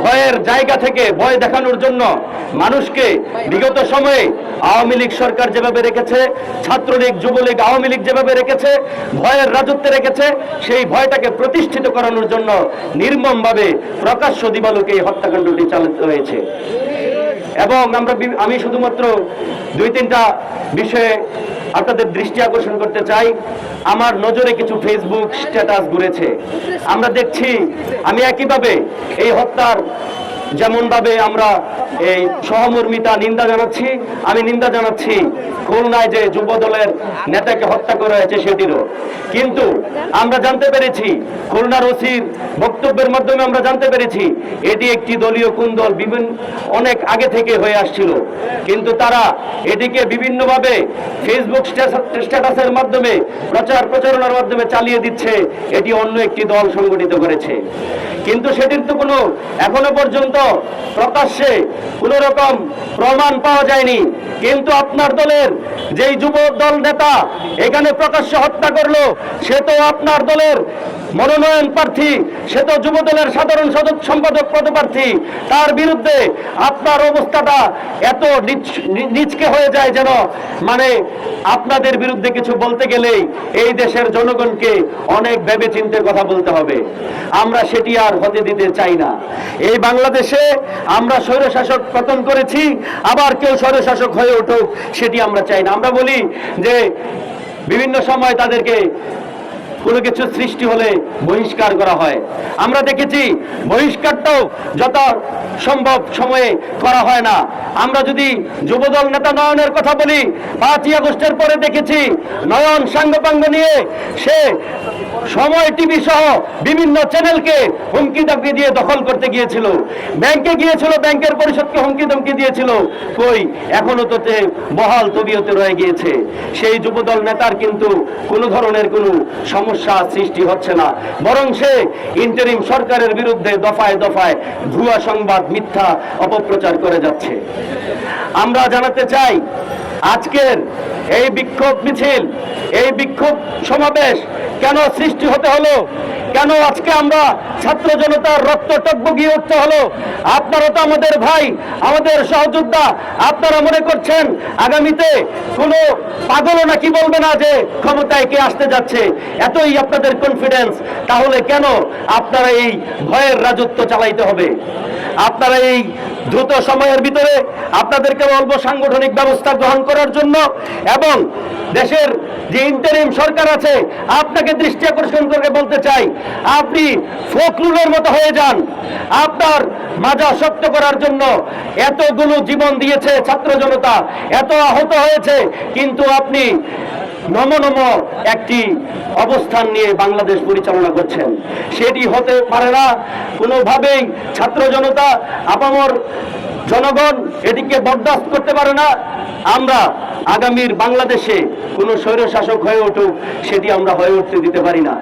ভয়ের জায়গা থেকে ভয় দেখানোর জন্য মানুষকে বিগত সময়ে আওয়ামী লীগ সরকার যেভাবে রেখেছে, ছাত্রলীগ, যুবলীগ, আওয়ামী লীগ যেভাবে রেখেছে, ভয়ের রাজত্বে রেখেছে, সেই ভয়টাকে প্রতিষ্ঠিত করানোর জন্য নির্মমভাবে প্রকাশ্য দিবালোকে এই হত্যাকাণ্ডটি চালিত হয়েছে। এবং আমরা আমি শুধুমাত্র দুই তিনটা বিষয়ে আপনাদের দৃষ্টি আকর্ষণ করতে চাই। আমার নজরে কিছু ফেসবুক স্ট্যাটাস ঘুরেছে। আমরা দেখছি, আমি একইভাবে এই হত্যার যেমন ভাবে আমরা এই সহমর্মিতা নিন্দা জানাচ্ছি, আমি নিন্দা জানাচ্ছি খুলনায় যে যুব দলের নেতাকে হত্যা করা হয়েছে সেটিরও। কিন্তু আমরা জানতে পেরেছি, খুলনার ওসির বক্তব্যের মাধ্যমে আমরা জানতে পেরেছি, এটি একটি দলীয় কুন্দল বিভিন্ন অনেক আগে থেকে হয়ে আসছিল। কিন্তু তারা এটিকে বিভিন্নভাবে ফেসবুক স্ট্যাটাসের মাধ্যমে, প্রচার প্রচারণার মাধ্যমে চালিয়ে দিচ্ছে, এটি অন্য একটি দল সংগঠিত করেছে। কিন্তু সেটির তো কোনো এখনও পর্যন্ত প্রকাশ্যে কোনো রকম প্রমাণ পাওয়া যায়নি। কিন্তু আপনার দলের যেই যুব দল নেতা এখানে প্রকাশ্যে হত্যা করল, সে তো আপনার দলের মনোনয়ন প্রার্থী, সে তো যুব দলের সাধারণ সম্পাদক পদপ্রার্থী। তার বিরুদ্ধে আপনার অবস্থাটা এত নিচকে হয়ে যায় যেন মানে আপনাদের বিরুদ্ধে কিছু বলতে গেলেই এই দেশের জনগণকে অনেক ভেবে চিন্তে কথা বলতে হবে। আমরা সেটি আর হতে দিতে চাই না। এই বাংলাদেশে আমরা স্বৈরশাসক পতন করেছি, আবার কেউ স্বৈরশাসক হয়ে উঠুক, সেটি আমরা চাই না। আমরা বলি যে বিভিন্ন সময় তাদেরকে কোনো কিছু সৃষ্টি হলে বহিষ্কার করা হয়। আমরা দেখেছি বহিষ্কারটাও যত সম্ভব সময়ে করা হয় না। আমরা যদি যুবদল নেতা নয়নের কথা বলি, পাঁচই আগস্টের পরে দেখেছি নয়ন সাঙ্গপাঙ্গ নিয়ে সে সময় টিভি সহ বিভিন্ন চ্যানেলকে হুমকি দামকি দিয়ে দখল করতে গিয়েছিল। ব্যাংকে গিয়েছিল, ব্যাংকের পরিষদকে হুমকি ধমকি দিয়েছিল। কই? এখনও তো তে বহাল তবিয়তে রয়ে গিয়েছে। সেই যুবদল নেতার কিন্তু কোনো ধরনের কোনো সমস্যা সৃষ্টি হচ্ছে না। বরং সে ইন্টারিম সরকারের বিরুদ্ধে দফায় দফায় ভুয়া সংবাদ, মিথ্যা অপপ্রচার করে যাচ্ছে। আমরা জানাতে চাই, আজকের এই বিক্ষোভ মিছিল, এই বিক্ষোভ সমাবেশ কেন সৃষ্টি হতে হলো? কেন আজকে আমরা ছাত্র জনতার রক্ত টকবগিয়ে উঠতে হলো? আপনারা তো আমাদের ভাই, আমাদের সহযোদ্ধা, আপনারা মনে করছেন আগামীতে কোনো পাগলও নাকি বলবে না যে ক্ষমতায় কে আসতে যাচ্ছে? এতই আপনাদের কনফিডেন্স তাহলে কেন আপনারা এই ভয়ের রাজত্ব চালাইতে হবে? আপনারা এই দ্রুত সময়ের ভিতরে আপনাদেরকে বলব সাংগঠনিক ব্যবস্থা গ্রহণ করার জন্য এবং দেশের যে ইন্টারিম সরকার আছে, আপনাকে দৃষ্টি আকর্ষণ করে বলতে চাই আপনি ফখরুলের মতো হয়ে যান। আপনার মাজা শক্ত করার জন্য এতগুলো জীবন দিয়েছে ছাত্র জনতা, এত আহত হয়েছে, কিন্তু আপনি নম নম একটি অবস্থান নিয়ে বাংলাদেশ পরিচালনা করছেন। সেটি হতে পারে না। কোনোভাবেই ছাত্র জনতা, আপামর জনগণ এটিকে বরদাস্ত করতে পারে না। আমরা আগামীর বাংলাদেশে কোনো স্বৈরশাসক হয়ে উঠুক, সেটি আমরা হয়ে উঠতে দিতে পারি না।